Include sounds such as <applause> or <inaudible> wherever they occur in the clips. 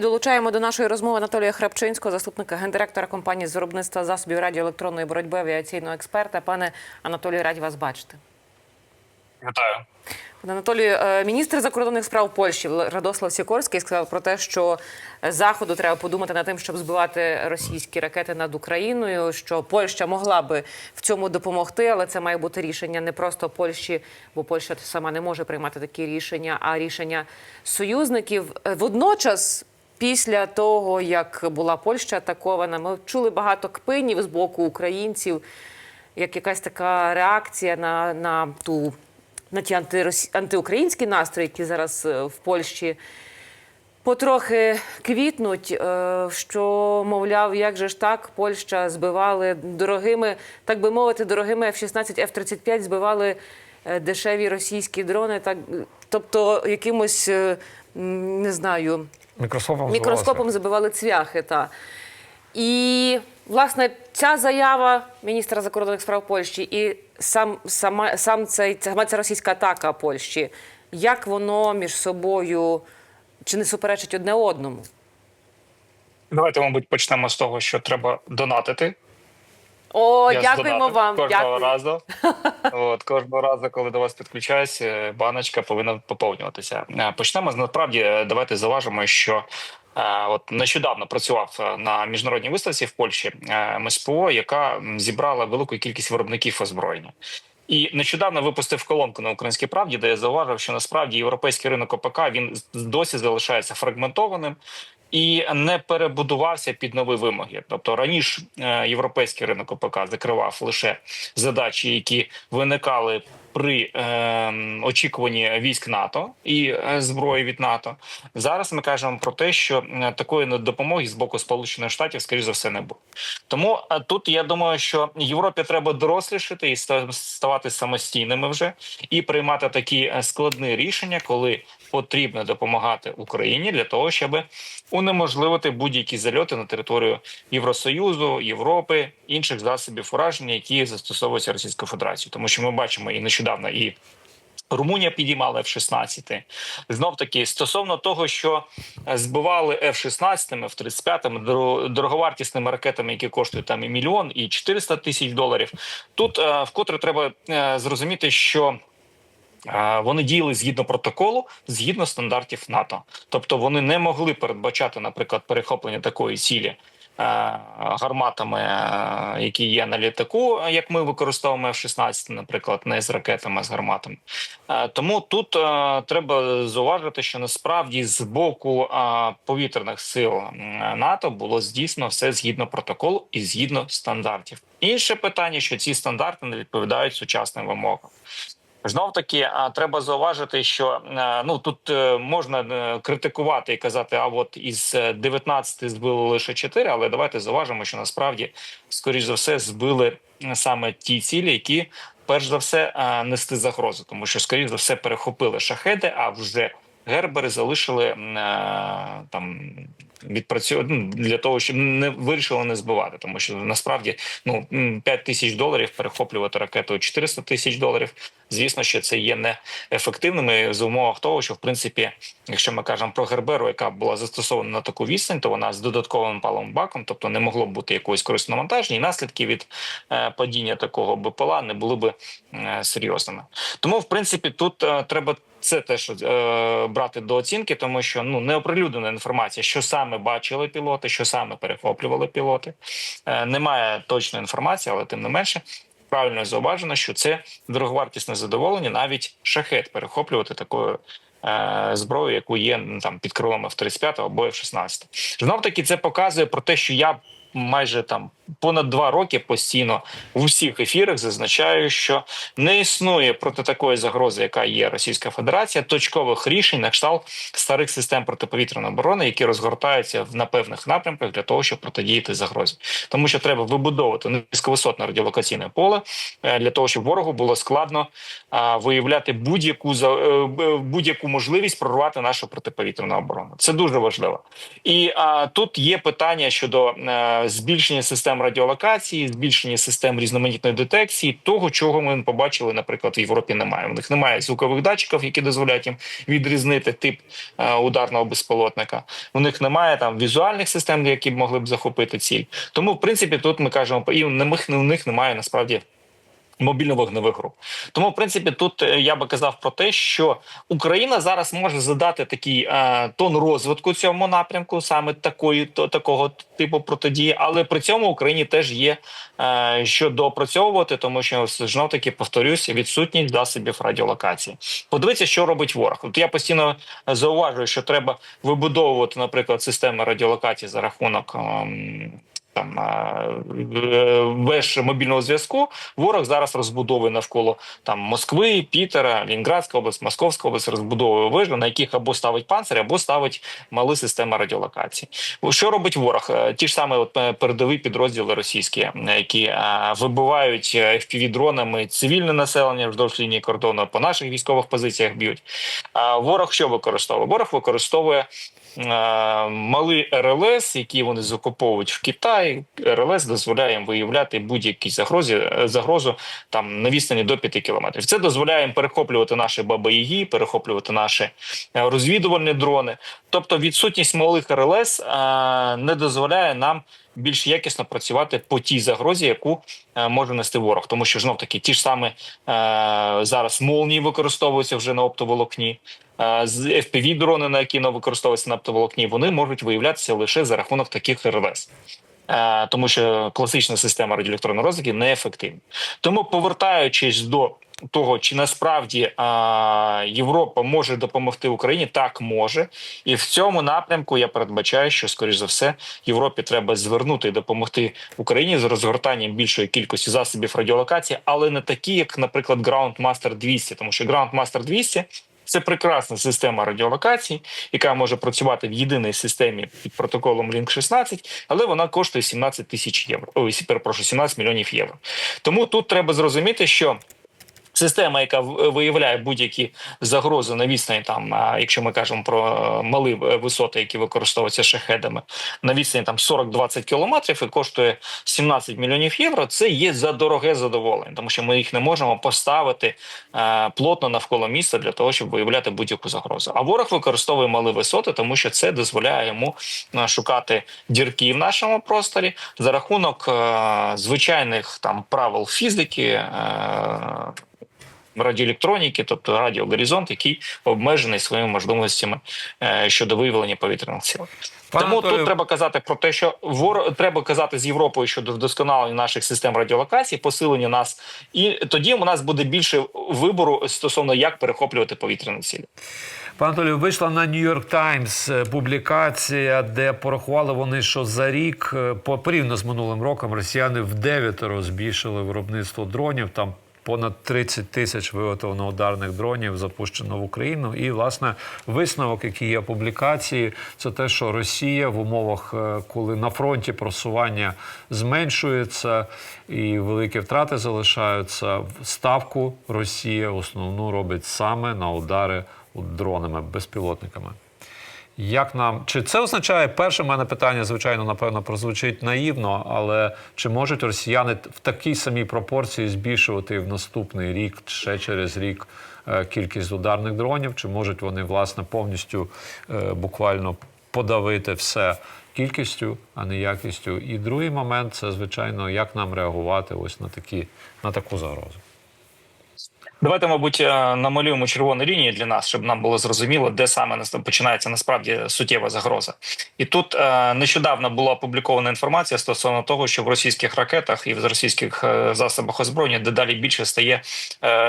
Долучаємо до нашої розмови Анатолія Храпчинського, заступника гендиректора компанії з виробництва засобів радіоелектронної боротьби авіаційного експерта. Пане Анатолію, раді вас бачити. Вітаю. Пане Анатолію, е, міністр закордонних справ Польщі Радослав Сікорський сказав про те, що заходу треба подумати над тим, щоб збивати російські ракети над Україною. Що Польща могла би в цьому допомогти, але це має бути рішення не просто Польщі, бо Польща сама не може приймати такі рішення, а рішення союзників. Е, Водночас. Після того, як була Польща атакована, ми чули багато кпинів з боку українців, як якась така реакція на, на ту на ті антиросі... антиукраїнські настрої, які зараз е, в Польщі потрохи квітнуть. е, Що мовляв, як же ж так, Польща збивали дорогими, так би мовити, дорогими F-16, F-35 збивали е, дешеві російські дрони, так тобто якимось не знаю Мікроскопом мікроскопом забивали цвяхи. Та. І, власне, ця заява міністра закордонних справ Польщі і сам, сама, сам цей, сама ця російська атака Польщі, як воно між собою чи не суперечить одне одному? Давайте, мабуть, почнемо з того, що треба донатити. О, Я дякуємо вам. кожного Дякую. разу. <laughs> От кожного разу, коли до вас підключаюсь, е, баночка повинна поповнюватися. Е, Почнемо насправді. е, Давайте заважимо, що. От нещодавно працював на міжнародній виставці в Польщі МСПО, яка зібрала велику кількість виробників озброєння. І нещодавно випустив колонку на українській правді, де я зауважив, що насправді європейський ринок ОПК він досі залишається фрагментованим і не перебудувався під нові вимоги. Тобто раніше е, європейський ринок ОПК закривав лише задачі, які виникали при е, очікуванні військ НАТО і е, зброї від НАТО. Зараз ми кажемо про те, що е, такої допомоги з боку Сполучених Штатів, скоріш за все, не буде. Тому тут я думаю, що Європі треба дорослішати і ста- ставати самостійними вже і приймати такі складні рішення, коли потрібно допомагати Україні для того, щоб унеможливити будь-які зальоти на територію Євросоюзу, Європи, інших засобів ураження, які застосовуються Російською Федерацією, тому що ми бачимо і нещодавно і. Румунія підіймала F-16. Знов таки стосовно того, що збивали F-16, F-35, дор- дороговартісними ракетами, які коштують там і мільйон, і 400 тисяч доларів. Тут е, вкотре треба е, зрозуміти, що вони діяли згідно протоколу, згідно стандартів НАТО. Тобто вони не могли передбачати, наприклад, перехоплення такої цілі. е, Гарматами, е, які є на літаку, як ми використовуємо F-16, наприклад, не з ракетами, а з гарматами. Е, Тому тут треба зауважити, що насправді з боку повітряних сил НАТО було здійснено все згідно протоколу і згідно стандартів. Інше питання, що ці стандарти не відповідають сучасним вимогам. Знов таки а, треба зауважити, що е, ну тут е, можна е, критикувати і казати, а от із е, 19 збили лише 4, але давайте зауважимо, що насправді, скоріш за все, збили саме ті цілі, які перш за все нести загрозу, тому що скоріш за все перехопили шахеди, а вже гербери залишили там. Відпрацю... ну, для того, щоб не вирішили не збивати, тому що насправді ну м, 5 тисяч доларів перехоплювати ракету 400 тисяч доларів. Звісно, що це є неефективними з умовах того, що в принципі, якщо ми кажемо про Герберу, яка була застосована на таку відстань, то вона з додатковим паливом баком, тобто не могло б бути якоїсь навантаження, і наслідки від е, падіння такого БПЛА не були би е, серйозними. Тому, в принципі, тут е, треба. Це теж брати до оцінки, тому що ну не оприлюднена інформація, що саме бачили пілоти, що саме перехоплювали пілоти. Е, немає точної інформації, але тим не менше правильно зауважено, що це дороговартісне задоволення, навіть шахет перехоплювати такою. е, Зброю, яку є там під крилом F-35 або F-16. Знов таки це показує про те, що я майже там понад два роки постійно в усіх ефірах зазначаю, що не існує проти такої загрози, яка є Російська Федерація, точкових рішень на кшталт старих систем протиповітряної оборони, які розгортаються на певних напрямках для того, щоб протидіяти загрозі, тому що треба вибудовувати низьковисотне радіолокаційне поле е, для того, щоб ворогу було складно виявляти будь-яку е, будь-яку можливість прорвати нашу протиповітряну оборону. Це дуже важливо. І а, тут є питання щодо е, збільшення систем радіолокації, збільшення систем різноманітної детекції, того, чого ми побачили, наприклад, в Європі немає. У них немає звукових датчиків, які дозволяють їм відрізнити тип е, ударного безпілотника. У них немає там візуальних систем, які б могли б захопити ціль. Тому, в принципі, тут ми кажемо, і у них, у них немає насправді. Мобільно-вогневих груп. Тому, в принципі, тут е, я би казав про те, що Україна зараз може задати такий е, тон розвитку цьому напрямку, саме такої то такого типу протидії, але при цьому Україні теж є е, що доопрацьовувати, тому що знов таки повторюся, відсутність засобів радіолокації. Подивіться, що робить ворог. От я постійно зауважую, що треба вибудовувати, наприклад, системи радіолокації за рахунок. ем, там е, веж мобільного зв'язку ворог зараз розбудовує навколо там Москви, Пітера, Лінградська область, Московська область розбудовує вежі, на яких або ставить панцирі, або ставить мали системи радіолокації. Що робить ворог? Е, Ті ж саме от е, передові підрозділи російські, які вибивають fpv дронами цивільне населення вздовж лінії кордону по наших військових позиціях б'ють. А ворог що використовує? Ворог використовує мали РЛС, які вони закуповують в Китаї. РЛС дозволяє їм виявляти будь-які загрози е, загрозу там на відстані до 5 кілометрів. Це дозволяє їм перехоплювати наші баба-яги, перехоплювати наші е, розвідувальні дрони. Тобто, відсутність малих РЛС е, не дозволяє нам. Більш якісно працювати по тій загрозі, яку е, може нести ворог, тому що знов таки ті ж саме е, зараз молнії використовуються вже на оптоволокні. З fpv дрони, на які використовуються на оптоволокні, вони можуть виявлятися лише за рахунок таких РЛС. Е, тому що класична система радіоелектронної розвідки неефективна. Тому повертаючись до того, чи насправді а, Європа може допомогти Україні, так може, і в цьому напрямку я передбачаю, що скоріш за все Європі треба звернути і допомогти Україні з розгортанням більшої кількості засобів радіолокації, але не такі, як, наприклад, Groundmaster 200, тому що Groundmaster 200 це прекрасна система радіолокації, яка може працювати в єдиній системі під протоколом Link 16, але вона коштує 17 тисяч євро. Ой, перепрошую, 17 мільйонів євро. Тому тут треба зрозуміти, що. Система, яка виявляє будь-які загрози на відстані, там, якщо ми кажемо про е, малі е, висоти, які використовуються шахедами, на відстані там 40-20 кілометрів і коштує 17 мільйонів євро. Це є за дороге задоволення, тому що ми їх не можемо поставити е, плотно навколо міста для того, щоб виявляти будь-яку загрозу. А ворог використовує малі висоти, тому що це дозволяє йому шукати дірки в нашому просторі за рахунок звичайних там правил фізики. Радіоелектроніки, тобто радіогоризонт, який обмежений своїми можливостями е, щодо виявлення повітряних сил. Пане Тому Анатолію- тут треба казати про те, що вор... треба казати з Європою щодо вдосконалення наших систем радіолокації, посилення нас, і тоді у нас буде більше вибору стосовно як перехоплювати повітряні цілі. Пане Анатолію, вийшла на New York Times е, публікація, де порахували вони, що за рік, е, по- порівняно з минулим роком, росіяни в дев'ятеро збільшили виробництво дронів. Там понад 30 тисяч виготовлено ударних дронів запущено в Україну. І власне висновок, який є публікації, це те, що Росія в умовах, е, коли на фронті просування зменшується і великі втрати залишаються, ставку Росія основну робить саме на удари дронами, безпілотниками. Як нам чи це означає перше в мене питання, звичайно, напевно, прозвучить наївно, але чи можуть росіяни в такій самій пропорції збільшувати в наступний рік, ще через рік е, кількість ударних дронів? Чи можуть вони власне повністю е, буквально подавити все кількістю, а не якістю? І другий момент це звичайно, як нам реагувати ось на такі на таку загрозу. Давайте, мабуть, е, намалюємо червоні лінії для нас, щоб нам було зрозуміло, де саме починається насправді суттєва загроза. І тут е, нещодавно була опублікована інформація стосовно того, що в російських ракетах і в російських е, засобах озброєння дедалі більше стає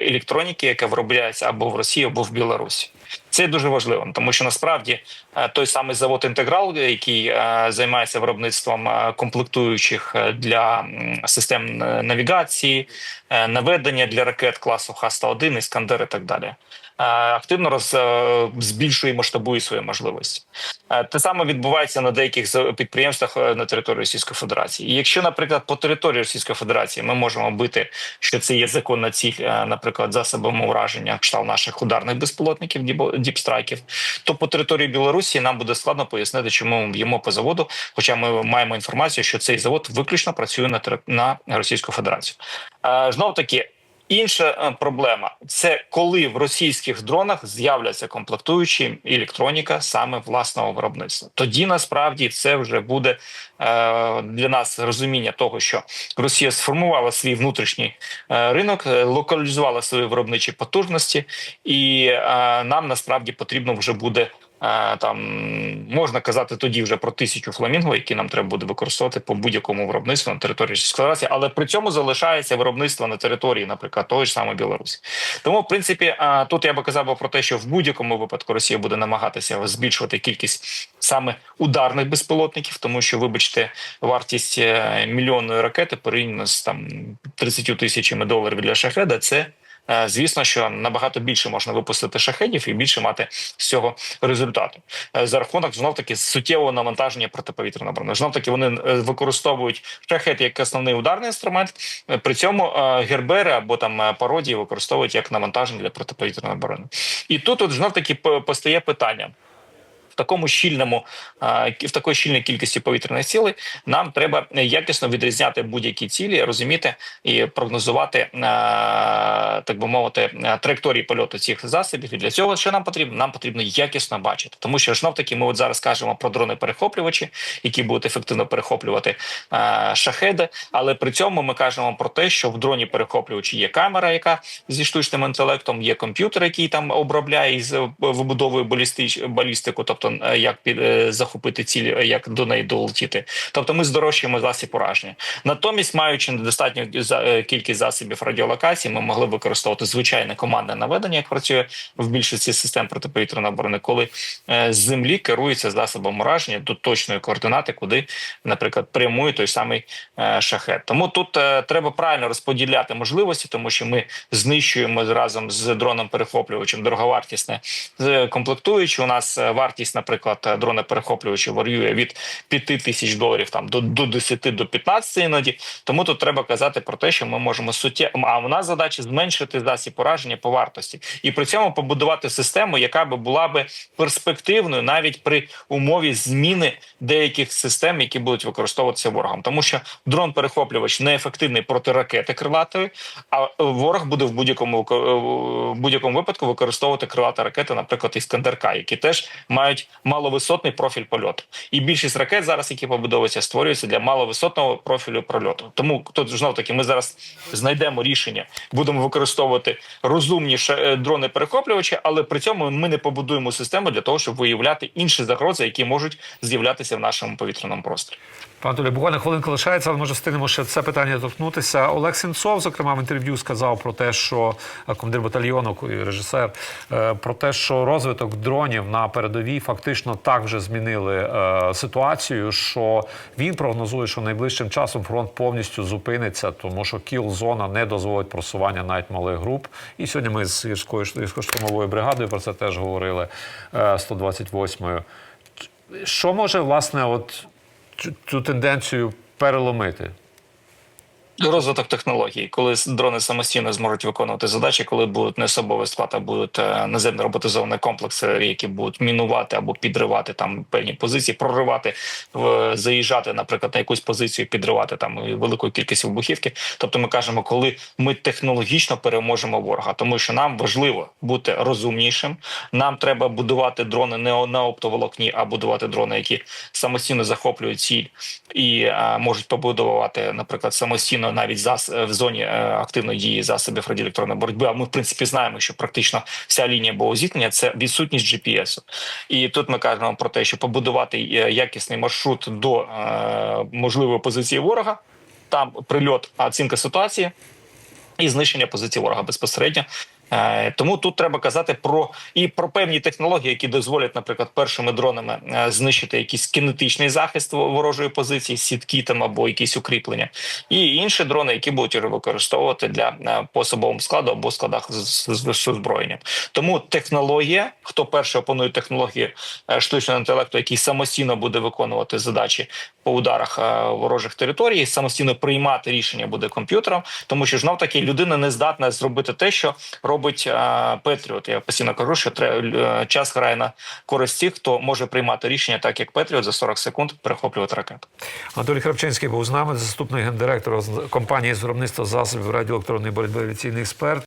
електроніки, яка виробляється або в Росії, або в Білорусі. Це дуже важливо, тому що насправді е, той самий завод інтеграл, який е, займається виробництвом е, комплектуючих для систем навігації, наведення для ракет класу Х-101, Іскандер і так далі. Активно роз збільшує масштабує свої можливості. Те саме відбувається на деяких підприємствах на території Російської Федерації. І якщо, наприклад, по території Російської Федерації ми можемо бити, що це є законна ціль, наприклад, засобами ураження кшталт наших ударних безпілотників, діпстрайків, то по території Білорусі нам буде складно пояснити, чому ми б'ємо по заводу. Хоча ми маємо інформацію, що цей завод виключно працює на на Російську Федерацію. Е, Знов таки. Інша е, проблема це коли в російських дронах з'являться комплектуючі електроніка саме власного виробництва. Тоді насправді це вже буде е, для нас розуміння того, що Росія сформувала свій внутрішній е, ринок, е, локалізувала свої виробничі потужності, і е, нам насправді потрібно вже буде. Е, Там можна казати тоді вже про тисячу фламінго, які нам треба буде використовувати по будь-якому виробництву на території Федерації, але при цьому залишається виробництво на території, наприклад, тої ж самої Білорусі. Тому, в принципі, е, тут я би казав про те, що в будь-якому випадку Росія буде намагатися збільшувати кількість саме ударних безпілотників, тому що, вибачте, вартість е, мільйонної ракети порівняно з там 30 тисячами доларів для шахеда. Це звісно, що набагато більше можна випустити шахедів і більше мати з цього результату Е, за рахунок знов таки суттєвого навантаження протиповітряної оборони. Знов таки вони е, використовують шахет як основний ударний інструмент. Е, При цьому е, гербери або там е, пародії використовують як навантаження для протиповітряної оборони. І тут от знов таки постає питання. В такому щільному в такої щільній кількості повітряних цілей нам треба якісно відрізняти будь-які цілі, розуміти і прогнозувати так би мовити траєкторії польоту цих засобів. І для цього що нам потрібно? Нам потрібно якісно бачити, тому що знов таки ми от зараз кажемо про дрони перехоплювачі, які будуть ефективно перехоплювати шахеди. Але при цьому ми кажемо про те, що в дроні перехоплювачі є камера, яка зі штучним інтелектом, є комп'ютер, який там обробляє і з- вибудовує балістич балістику, тобто е, як під е, захопити ціль, е, як до неї долетіти. Тобто ми здорожчуємо засіб ураження. Натомість, маючи недостатню кількість засобів радіолокації, ми могли використовувати звичайне командне наведення, як працює в більшості систем протиповітряної оборони, коли з землі керується засобом ураження до точної координати, куди, наприклад, прямує той самий шахет. Тому тут треба правильно розподіляти можливості, тому що ми знищуємо разом з дроном перехоплювачем дороговартісне з комплектуючи. У нас е, вартість, наприклад, дрона перехоплювача варіює від 5 тисяч доларів там до, до 10 до 15 іноді. Тому тут треба казати про те, що ми можемо суттє... А в нас задача зменшити засіб пораження по вартості і при цьому побудувати систему, яка би була би перспективною навіть при умові зміни деяких систем, які будуть використовуватися ворогом, тому що дрон перехоплювач неефективний проти ракети крилатої, а ворог буде в будь-якому в будь-якому випадку використовувати крилаті ракети, наприклад, іскандерка, які теж мають маловисотний профіль польоту. І більшість ракет зараз, які побудовуються, створюються для маловисотного профілю прольоту. Тому тут знов таки ми зараз знайдемо рішення, будемо використовувати розумні е, дрони перехоплювачі, але при цьому ми не побудуємо систему для того, щоб виявляти інші загрози, які можуть з'являтися в нашому повітряному просторі. Пане Анатолій, буквально хвилинка лишається, але може встигнемо ще це питання торкнутися. Олег Сенцов, зокрема, в інтерв'ю сказав про те, що е, командир батальйону і режисер, е, про те, що розвиток дронів на передовій фактично так вже змінили е, ситуацію, що він прогнозує, що найближчим часом фронт повністю зупиниться, тому що кіл-зона не дозволить просування навіть малих груп. І сьогодні ми з гірською гірсько-штурмовою бригадою про це теж говорили е, 128-ю. Що може власне, от цю- тенденцію переломити? Розвиток технологій, коли дрони самостійно зможуть виконувати задачі, коли будуть не особові склад, а будуть е, наземно роботизовані комплекси, які будуть мінувати або підривати там певні позиції, проривати, заїжджати, наприклад, на якусь позицію, підривати там велику кількість вибухівки. Тобто, ми кажемо, коли ми технологічно переможемо ворога, тому що нам важливо бути розумнішим. Нам треба будувати дрони не на оптоволокні, а будувати дрони, які самостійно захоплюють ціль і е, можуть побудувати, наприклад, самостійно навіть зас в зоні е, активної дії засобів радіоелектронної боротьби. А ми в принципі знаємо, що практично вся лінія боєзіткнення – це відсутність GPS. І тут ми кажемо про те, що побудувати е, якісний маршрут до е, можливої позиції ворога. Там прильот, оцінка ситуації і знищення позиції ворога безпосередньо. Е, Тому тут треба казати про і про певні технології, які дозволять, наприклад, першими дронами е, знищити якийсь кінетичний захист ворожої позиції, сітки там або якісь укріплення, і інші дрони, які будуть використовувати для е, по особовому складу або складах з, з, з, озброєнням. Тому технологія, хто перший опанує технології штучного інтелекту, який самостійно буде виконувати задачі по ударах ворожих територій, самостійно приймати рішення буде комп'ютером, тому що знов таки людина не здатна зробити те, що робить е, Петріот. Я постійно кажу, що е, час грає на користь тих, хто може приймати рішення, так як Петріот за 40 секунд перехоплювати ракету. Анатолій Храпчинський був з нами, заступник гендиректора компанії з виробництва засобів радіоелектронної боротьби авіаційний експерт.